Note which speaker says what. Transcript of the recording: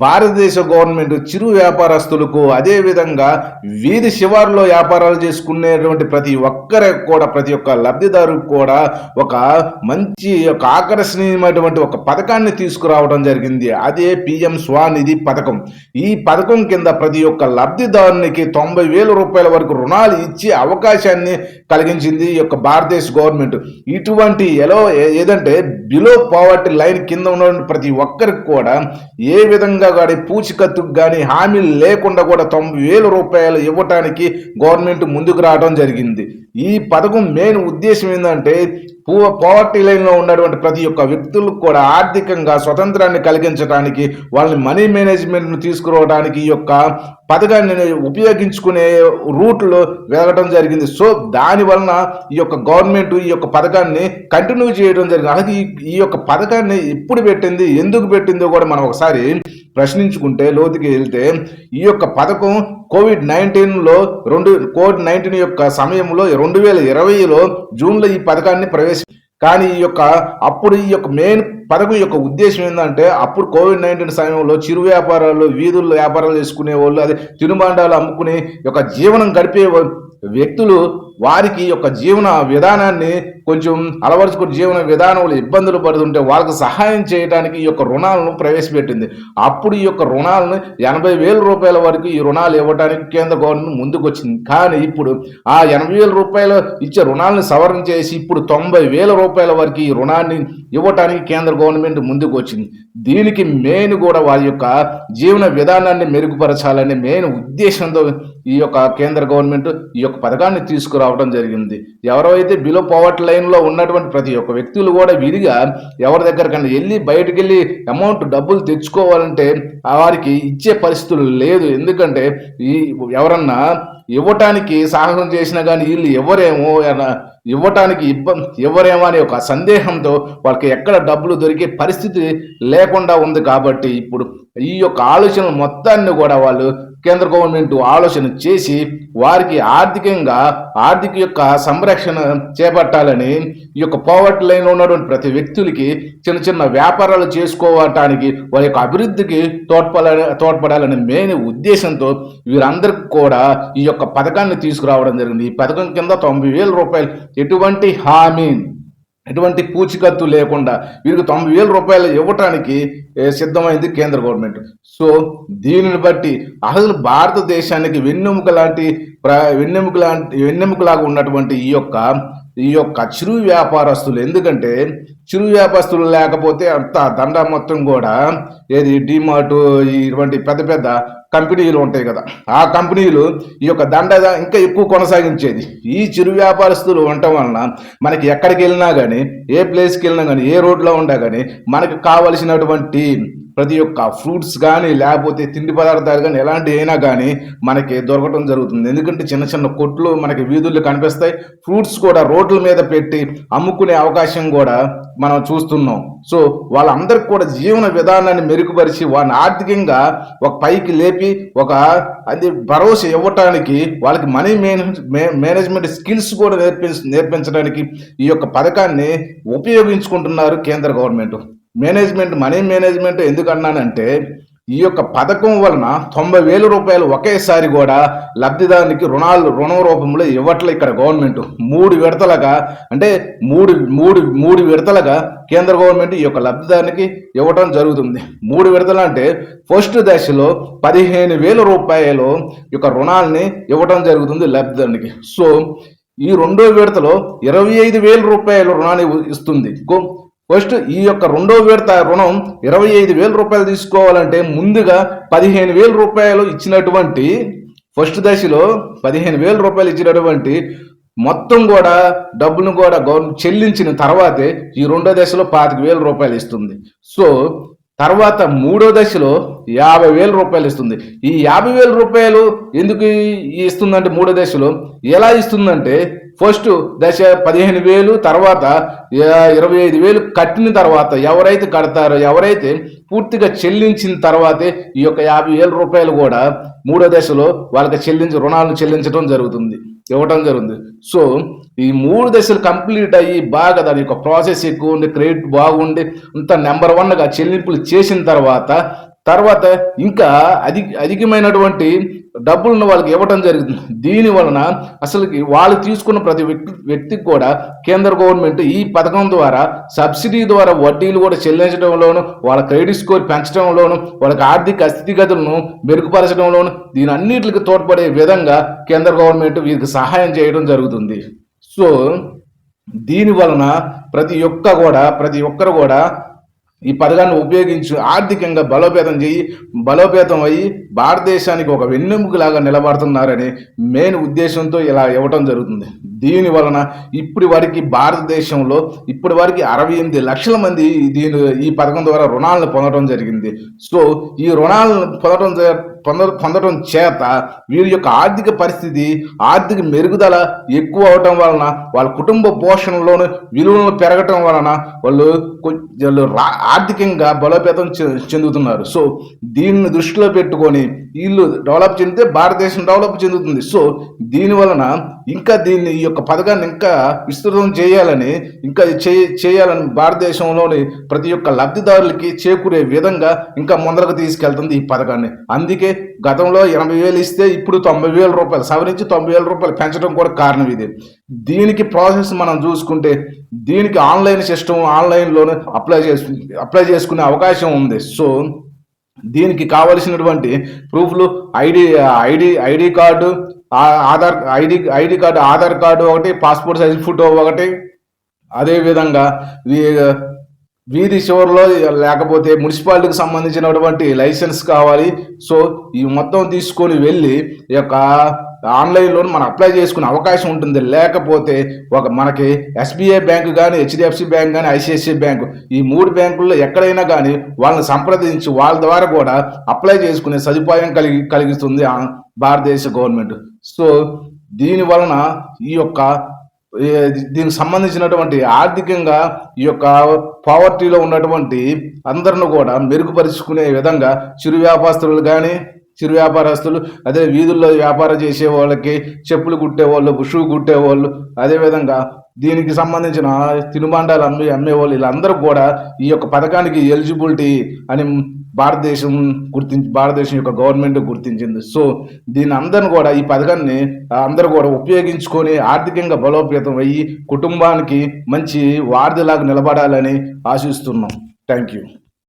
Speaker 1: భారతదేశ గవర్నమెంట్ చిరు వ్యాపారస్తులకు అదేవిధంగా వీధి శివారులో వ్యాపారాలు చేసుకునేటువంటి ప్రతి ఒక్కరికి కూడా ప్రతి ఒక్క లబ్ధిదారుకు కూడా ఒక మంచి ఒక ఆకర్షణీయమైనటువంటి ఒక పథకాన్ని తీసుకురావడం జరిగింది. అదే పిఎం స్వానిధి పథకం. ఈ పథకం కింద ప్రతి ఒక్క లబ్ధిదారునికి తొంభై వేల రూపాయల వరకు రుణాలు ఇచ్చే అవకాశాన్ని కలిగించింది ఈ యొక్క భారతదేశ గవర్నమెంట్. ఇటువంటి ఎలా ఏదంటే బిలో పావర్టీ లైన్ కింద ఉన్న ప్రతి ఒక్కరికి కూడా ఏ విధంగా కానీ పూచికత్తుకు కానీ హామీలు లేకుండా కూడా తొంభై వేల రూపాయలు ఇవ్వటానికి గవర్నమెంట్ ముందుకు రావడం జరిగింది. ఈ పథకం మెయిన్ ఉద్దేశం ఏంటంటే పూ పావర్టీ లైన్లో ఉన్నటువంటి ప్రతి ఒక్క వ్యక్తులకు కూడా ఆర్థికంగా స్వతంత్రాన్ని కలిగించడానికి వాళ్ళని మనీ మేనేజ్మెంట్ను తీసుకురావడానికి ఈ యొక్క పథకాన్ని ఉపయోగించుకునే రూట్లో వెళ్ళడం జరిగింది. సో దాని వలన ఈ యొక్క గవర్నమెంట్ ఈ యొక్క పథకాన్ని కంటిన్యూ చేయడం జరిగింది. అలాగే ఈ యొక్క పథకాన్ని ఎప్పుడు పెట్టింది ఎందుకు పెట్టిందో కూడా మనం ఒకసారి ప్రశ్నించుకుంటే లోతుకి వెళ్తే ఈ యొక్క పథకం కోవిడ్ నైన్టీన్లో రెండు కోవిడ్ నైన్టీన్ యొక్క సమయంలో రెండు వేల ఇరవైలో జూన్లో ఈ పథకాన్ని ప్రవేశ కానీ ఈ యొక్క అప్పుడు ఈ యొక్క మెయిన్ పథకం యొక్క ఉద్దేశం ఏంటంటే అప్పుడు కోవిడ్ నైన్టీన్ సమయంలో చిరు వ్యాపారాలు వీధుల్లో వ్యాపారాలు చేసుకునే వాళ్ళు అదే తినుబండాలు అమ్ముకునే యొక్క జీవనం గడిపే వ్యక్తులు వారికి యొక్క జీవన విధానాన్ని కొంచెం అలవరుచుకుని జీవన విధానంలో ఇబ్బందులు పడుతుంటే వాళ్ళకి సహాయం చేయడానికి ఈ యొక్క రుణాలను ప్రవేశపెట్టింది. అప్పుడు ఈ యొక్క రుణాలను ఎనభై వేల రూపాయల వరకు ఈ రుణాలు ఇవ్వడానికి కేంద్ర గవర్నమెంట్ ముందుకు వచ్చింది కానీ ఇప్పుడు ఆ ఎనభై వేల రూపాయలు ఇచ్చే రుణాలను సవరణ చేసి ఇప్పుడు తొంభై వేల రూపాయల వరకు ఈ రుణాన్ని ఇవ్వటానికి కేంద్ర గవర్నమెంట్ ముందుకు వచ్చింది దీనికి మెయిన్ కూడా వారి యొక్క జీవన విధానాన్ని మెరుగుపరచాలనే మెయిన్ ఉద్దేశంతో ఈ యొక్క కేంద్ర గవర్నమెంట్ ఈ యొక్క పథకాన్ని తీసుకురావడం జరిగింది. ఎవరైతే బిలో పవర్టీ లైన్లో ఉన్నటువంటి ప్రతి ఒక్క వ్యక్తులు కూడా విడిగా ఎవరి దగ్గరకన్నా వెళ్ళి బయటకు వెళ్ళి అమౌంట్ డబ్బులు తెచ్చుకోవాలంటే వారికి ఇచ్చే పరిస్థితులు లేదు. ఎందుకంటే ఈ ఎవరన్నా ఇవ్వటానికి సాహసం చేసినా కానీ వీళ్ళు ఎవరేమో ఇవ్వటానికి ఇబ్బంది ఎవరేమో అనే ఒక సందేహంతో వాళ్ళకి ఎక్కడ డబ్బులు దొరికే పరిస్థితి లేకుండా ఉంది కాబట్టి ఇప్పుడు ఈ యొక్క ఆలోచనలు మొత్తాన్ని కూడా వాళ్ళు కేంద్ర గవర్నమెంట్ ఆలోచన చేసి వారికి ఆర్థికంగా ఆర్థిక యొక్క సంరక్షణ చేపట్టాలని ఈ యొక్క పోవర్టీ లైన్లో ఉన్నటువంటి ప్రతి వ్యక్తులకి చిన్న చిన్న వ్యాపారాలు చేసుకోవటానికి వారి యొక్క అభివృద్ధికి తోడ్పడాలని తోడ్పడాలనే మెయిన్ ఉద్దేశంతో వీరందరికీ కూడా ఈ యొక్క పథకాన్ని తీసుకురావడం జరిగింది. ఈ పథకం కింద తొంభై వేల రూపాయలు ఎటువంటి హామీ ఎటువంటి పూచికత్తు లేకుండా వీరికి తొంభై వేల రూపాయలు ఇవ్వటానికి సిద్ధమైంది కేంద్ర గవర్నమెంట్. సో దీనిని బట్టి అసలు భారతదేశానికి వెన్నెముక లాంటి ప్ర వెన్నెముక లాంటి వెన్నెముకలాగా ఉన్నటువంటి ఈ యొక్క ఈ యొక్క చిరు వ్యాపారస్తులు. ఎందుకంటే చిరు వ్యాపారస్తులు లేకపోతే అంత దండ మొత్తం కూడా ఏది డిమార్ట్ ఇటువంటి పెద్ద పెద్ద కంపెనీలు ఉంటాయి కదా. ఆ కంపెనీలు ఈ యొక్క దండ ఇంకా ఎక్కువ కొనసాగించేది. ఈ చిరు వ్యాపారస్తులు ఉండటం వలన మనకి ఎక్కడికి వెళ్ళినా కానీ ఏ ప్లేస్కి వెళ్ళినా కానీ ఏ రోడ్లో ఉన్నా కానీ మనకు కావలసినటువంటి ప్రతి ఒక్క ఫ్రూట్స్ కానీ లేకపోతే తిండి పదార్థాలు కానీ ఎలాంటి అయినా కానీ మనకి దొరకటం జరుగుతుంది. ఎందుకంటే చిన్న చిన్న కొట్లు మనకి వీధుల్లో కనిపిస్తాయి. ఫ్రూట్స్ కూడా రోడ్ల మీద పెట్టి అమ్ముకునే అవకాశం కూడా మనం చూస్తున్నాం. సో వాళ్ళందరికీ కూడా జీవన విధానాన్ని మెరుగుపరిచి వారిని ఆర్థికంగా ఒక పైకి లేపి ఒక అది భరోసా ఇవ్వటానికి వాళ్ళకి మనీ మేనేజ్మెంట్ స్కిల్స్ కూడా నేర్పించ నేర్పించడానికి ఈ యొక్క పథకాన్ని ఉపయోగించుకుంటున్నారు కేంద్ర గవర్నమెంట్. మేనేజ్మెంట్ మనీ మేనేజ్మెంట్ ఎందుకు అన్నానంటే ఈ యొక్క పథకం వలన తొంభై వేల రూపాయలు ఒకేసారి కూడా లబ్ధిదారునికి రుణాలు రుణ రూపంలో ఇవ్వట్లే ఇక్కడ గవర్నమెంట్. మూడు విడతలుగా అంటే మూడు మూడు మూడు విడతలుగా కేంద్ర గవర్నమెంట్ ఈ యొక్క లబ్ధిదారునికి ఇవ్వడం జరుగుతుంది. మూడు విడతలు అంటే ఫస్ట్ దశలో పదిహేను వేల రూపాయలు యొక్క రుణాలని ఇవ్వడం జరుగుతుంది లబ్ధిదారునికి. సో ఈ రెండో విడతలో ఇరవై ఐదు వేల రూపాయల రుణాన్ని ఇస్తుంది. ఫస్ట్ ఈ యొక్క రెండో విడత రుణం ఇరవై ఐదు వేల రూపాయలు తీసుకోవాలంటే ముందుగా పదిహేను వేల రూపాయలు ఇచ్చినటువంటి ఫస్ట్ దశలో పదిహేను వేల రూపాయలు ఇచ్చినటువంటి మొత్తం కూడా డబ్బును కూడా గవర్నమెంట్ చెల్లించిన తర్వాతే ఈ రెండో దశలో పాతిక వేల రూపాయలు ఇస్తుంది. సో తర్వాత మూడో దశలో యాభై వేల రూపాయలు ఇస్తుంది. ఈ యాభై వేల రూపాయలు ఎందుకు ఇస్తుందంటే మూడో దశలో ఎలా ఇస్తుందంటే ఫస్ట్ దశ పదిహేను వేలు తర్వాత ఇరవై ఐదు వేలు కట్టిన తర్వాత ఎవరైతే కడతారో ఎవరైతే పూర్తిగా చెల్లించిన తర్వాతే ఈ యొక్క యాభై వేల రూపాయలు కూడా మూడో దశలో వాళ్ళకి చెల్లించి రుణాలను చెల్లించడం జరుగుతుంది ఇవ్వటం జరుగుతుంది. సో ఈ మూడు దశలు కంప్లీట్ అయ్యి బాగా దాని యొక్క ప్రాసెస్ ఎక్కువ ఉండి క్రెడిట్ బాగుండి అంత నెంబర్ వన్గా చెల్లింపులు చేసిన తర్వాత తర్వాత ఇంకా అధిక అధికమైనటువంటి డబ్బులను వాళ్ళకి ఇవ్వడం జరుగుతుంది దీని వలన అసలుకి వాళ్ళు తీసుకున్న ప్రతి వ్యక్తి వ్యక్తికి కూడా కేంద్ర గవర్నమెంట్ ఈ పథకం ద్వారా సబ్సిడీ ద్వారా వడ్డీలు కూడా చెల్లించడంలోను వాళ్ళ క్రెడిట్ స్కోర్ పెంచడంలోను వాళ్ళకి ఆర్థిక స్థితిగతులను మెరుగుపరచడంలోను దీని అన్నిటికి తోడ్పడే విధంగా కేంద్ర గవర్నమెంట్ వీరికి సహాయం చేయడం జరుగుతుంది. సో దీని వలన ప్రతి ఒక్క కూడా ప్రతి ఒక్కరు కూడా ఈ పథకాన్ని ఉపయోగించి ఆర్థికంగా బలోపేతం చేయి బలోపేతం అయ్యి భారతదేశానికి ఒక వెన్నెముకలాగా నిలబడుతున్నారని మెయిన్ ఉద్దేశంతో ఇలా ఇవ్వటం జరుగుతుంది. దీని వలన ఇప్పటి వరకు భారతదేశంలో ఇప్పటి వరకు అరవై ఎనిమిది లక్షల మంది దీని ఈ పథకం ద్వారా రుణాలను పొందడం జరిగింది. సో ఈ రుణాలను పొందడం జ- పొంద పొందడం చేత వీరి యొక్క ఆర్థిక పరిస్థితి ఆర్థిక మెరుగుదల ఎక్కువ అవటం వలన వాళ్ళ కుటుంబ పోషణలోను విలువలను పెరగటం వలన వాళ్ళు వాళ్ళు ఆర్థికంగా బలోపేతం చె- చెందుతున్నారు. సో దీన్ని దృష్టిలో పెట్టుకొని వీళ్ళు డెవలప్ చెందితే భారతదేశం డెవలప్ చెందుతుంది. సో దీని వలన ఇంకా దీన్ని ఈ యొక్క పథకాన్ని ఇంకా విస్తృతం చేయాలని ఇంకా చేయాలని భారతదేశంలోని ప్రతి ఒక్క లబ్ధిదారులకి చేకూరే విధంగా ఇంకా ముందరకు తీసుకెళ్తుంది ఈ పథకాన్ని. అందుకే గతంలో ఎనభై వేలు ఇస్తే ఇప్పుడు తొంభై వేల రూపాయలు సవరించి తొంభై వేల రూపాయలు పెంచడం కూడా కారణం ఇది. దీనికి ప్రాసెస్ మనం చూసుకుంటే దీనికి ఆన్లైన్ సిస్టమ్ ఆన్లైన్లోనే అప్లై చేసు అప్లై చేసుకునే అవకాశం ఉంది. సో దీనికి కావలసినటువంటి ప్రూఫ్లు ID ID ID card Aadhaar ID ID card Aadhaar card ఒకటి పాస్పోర్ట్ సైజ్ ఫోటో ఒకటి అదేవిధంగా వీధి చివరిలో లేకపోతే మున్సిపాలిటీకి సంబంధించినటువంటి లైసెన్స్ కావాలి. సో ఈ మొత్తం తీసుకొని వెళ్ళి ఈ యొక్క ఆన్లైన్లో మనం అప్లై చేసుకునే అవకాశం ఉంటుంది. లేకపోతే ఒక మనకి ఎస్బీఐ బ్యాంకు కానీ హెచ్డిఎఫ్సి బ్యాంక్ కానీ ఐసిఐసిఐ బ్యాంకు ఈ మూడు బ్యాంకుల్లో ఎక్కడైనా కానీ వాళ్ళని సంప్రదించి వాళ్ళ ద్వారా కూడా అప్లై చేసుకునే సదుపాయం కలిగి కలిగిస్తుంది భారతదేశ గవర్నమెంట్. సో దీని వలన ఈ యొక్క దీనికి సంబంధించినటువంటి ఆర్థికంగా ఈ యొక్క పావర్టీలో ఉన్నటువంటి అందరిని కూడా మెరుగుపరుచుకునే విధంగా చిరు వ్యాపారస్తులు కానీ చిరు వ్యాపారస్తులు అదే వీధుల్లో వ్యాపారం చేసే వాళ్ళకి చెప్పులు కుట్టేవాళ్ళు షూ కుట్టేవాళ్ళు అదేవిధంగా దీనికి సంబంధించిన తినుబండాలు అమ్మే అమ్మేవాళ్ళు వీళ్ళందరూ కూడా ఈ యొక్క పథకానికి ఎలిజిబిలిటీ అని భారతదేశం గుర్తించి భారతదేశం యొక్క గవర్నమెంట్ గుర్తించింది. సో దీని అందరిని కూడా ఈ పథకాన్ని అందరూ కూడా ఉపయోగించుకొని ఆర్థికంగా బలోపేతం అయ్యి కుటుంబానికి మంచి వారధిలాగా నిలబడాలని ఆశిస్తున్నాం. Thank you.